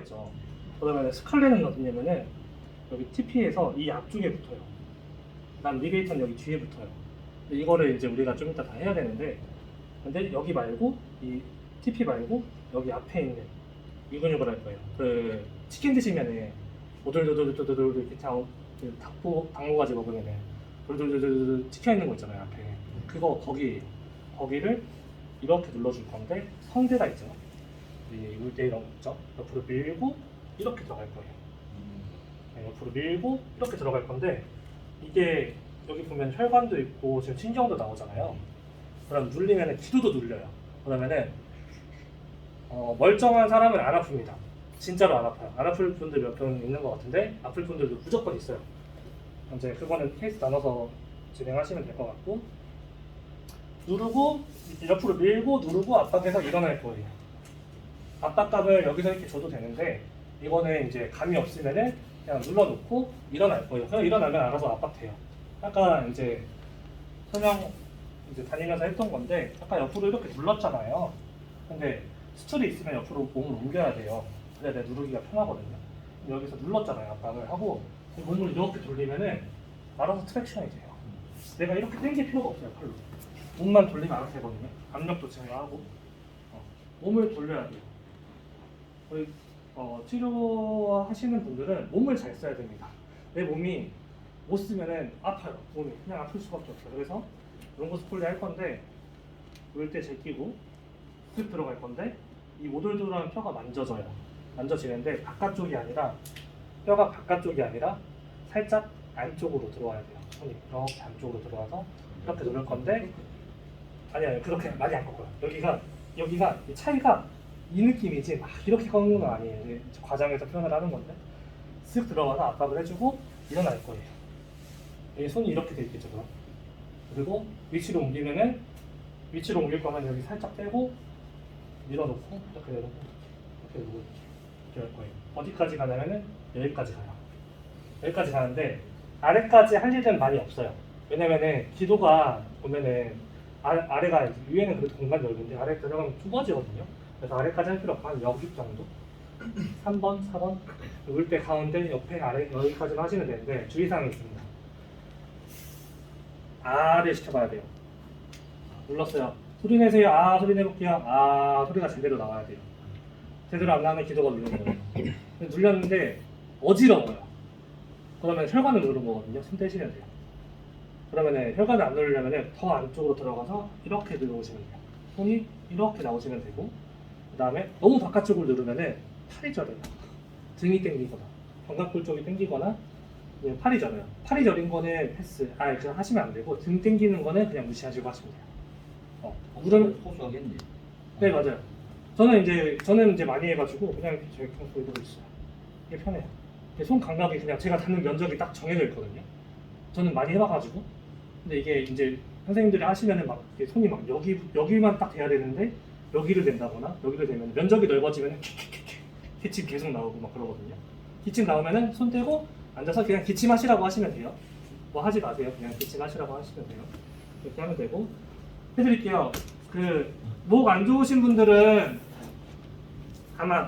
있죠. 그러면 스칼렛은 어디냐면은 여기 TP에서 이 앞쪽에 붙어요. 난 리베이터는 여기 뒤에 붙어요. 이거를 이제 우리가 좀 이따 다 해야 되는데 근데 여기 말고 이 TP 말고 여기 앞에 있는 이 근육을 할 거예요. 그 치킨 드시면은 오돌도돌도돌 이렇게 닭고 닭모가지 먹으면은 돌돌돌돌 찍혀 있는 거 있잖아요 앞에. 그거 거기 거기를 이렇게 눌러줄 건데 성대가 있죠. 이 물대 이런 거 있죠. 옆으로 밀고 이렇게 들어갈 거예요. 네, 옆으로 밀고 이렇게 들어갈 건데 이게 여기 보면 혈관도 있고 지금 신경도 나오잖아요. 그럼 눌리면 기도도 눌려요. 그러면은 어, 멀쩡한 사람은 안 아픕니다. 진짜로 안 아파요. 안 아플 분들 몇 분 있는 것 같은데 아플 분들도 무조건 있어요. 이제 그거는 케이스 나눠서 진행하시면 될 것 같고 누르고 옆으로 밀고 누르고 압박해서 일어날 거예요. 압박감을 여기서 이렇게 줘도 되는데 이거는 이제 감이 없으면은 그냥 눌러놓고 일어날 거예요. 그냥 일어나면 알아서 압박돼요. 아까 이제 설명 이제 다니면서 했던 건데 아까 옆으로 이렇게 눌렀잖아요. 근데 스툴이 있으면 옆으로 몸을 옮겨야 돼요. 그래야 내 누르기가 편하거든요. 여기서 눌렀잖아요. 압박을 하고 몸을 이렇게 돌리면은 알아서 트랙션이 돼요. 내가 이렇게 당길 필요가 없어요. 팔로. 몸만 돌리면 알아서 되거든요. 압력도 제어하고 어, 몸을 돌려야 돼요. 우리 어, 치료하시는 분들은 몸을 잘 써야 됩니다. 내 몸이 못 쓰면은 아파요. 몸이 그냥 아플 수밖에 없어요. 그래서 롱고스 폴리 할 건데 물때 제끼고 쓱 들어갈 건데 이 오돌돌한 뼈가 만져져요. 만져지는데 바깥쪽이 아니라 뼈가 바깥쪽이 아니라 살짝 안쪽으로 들어와야 돼요. 손이 이렇게 안쪽으로 들어와서 이렇게 누를 건데 아니 아니 그렇게 많이 안 꺾어요. 여기가 여기가 이 차이가 이 느낌이지 막 이렇게 꺾는 건 아니에요. 이제 과장해서 표현을 하는 건데 쓱 들어가서 압박을 해주고 일어날 거예요. 여기 손이 이렇게 돼 있겠죠, 그럼. 그리고 위치로 옮기면은 위치로 옮길 거면 여기 살짝 빼고 밀어놓고 이렇게 내놓고 이렇게 놓고 이렇게 할 거예요. 어디까지 가냐면은 여기까지 가요. 여기까지 가는데 아래까지 할 일은 많이 없어요. 왜냐면은 기도가 보면은 아, 아래가 위에는 그래도 공간이 넓은데 아래 들어가면 좁아지거든요. 그래서 아래까지 할 필요 없고 한 여기 정도? 3번, 4번 누울 때 가운데 옆에 아래 여기까지만 하시면 되는데 주의사항이 있습니다. 아를 시켜봐야 돼요. 눌렀어요. 소리 내세요. 아 소리 내볼게요. 아 소리가 제대로 나와야 돼요. 제대로 안 나는 기도가 누르는 거예요. 눌렸는데 어지러워요. 그러면 혈관을 누른 거거든요. 손 떼시면 돼요. 그러면은 혈관을 안 누르려면은 더 안쪽으로 들어가서 이렇게 들어오시면 돼요. 손이 이렇게 나오시면 되고 그 다음에 너무 바깥쪽을 누르면은 팔이 저려요. 등이 땡기거나 견갑골 쪽이 땡기거나 그냥 팔이 저려요. 팔이 저린 거는 패스. 아 그냥 하시면 안 되고 등 땡기는 거는 그냥 무시하시고 하시면 돼요. 어. 그러면 호수하겠네. 네 맞아요. 저는 이제 저는 이제 많이 해가지고 그냥 이렇게 저희 그냥 보여드리고 있어요. 이게 편해요. 손 감각이 그냥 제가 닿는 면적이 딱 정해져 있거든요. 저는 많이 해봐가지고 근데 이게 이제 선생님들이 하시면은 막 손이 막 여기 여기만 딱 돼야 되는데 여기를 된다거나 여기를 되면 면적이 넓어지면 기침 계속 나오고 막 그러거든요. 기침 나오면은 손 떼고 앉아서 그냥 기침하시라고 하시면 돼요. 뭐 하지 마세요. 그냥 기침하시라고 하시면 돼요. 이렇게 하면 되고 해드릴게요. 그 목 안 좋으신 분들은 아마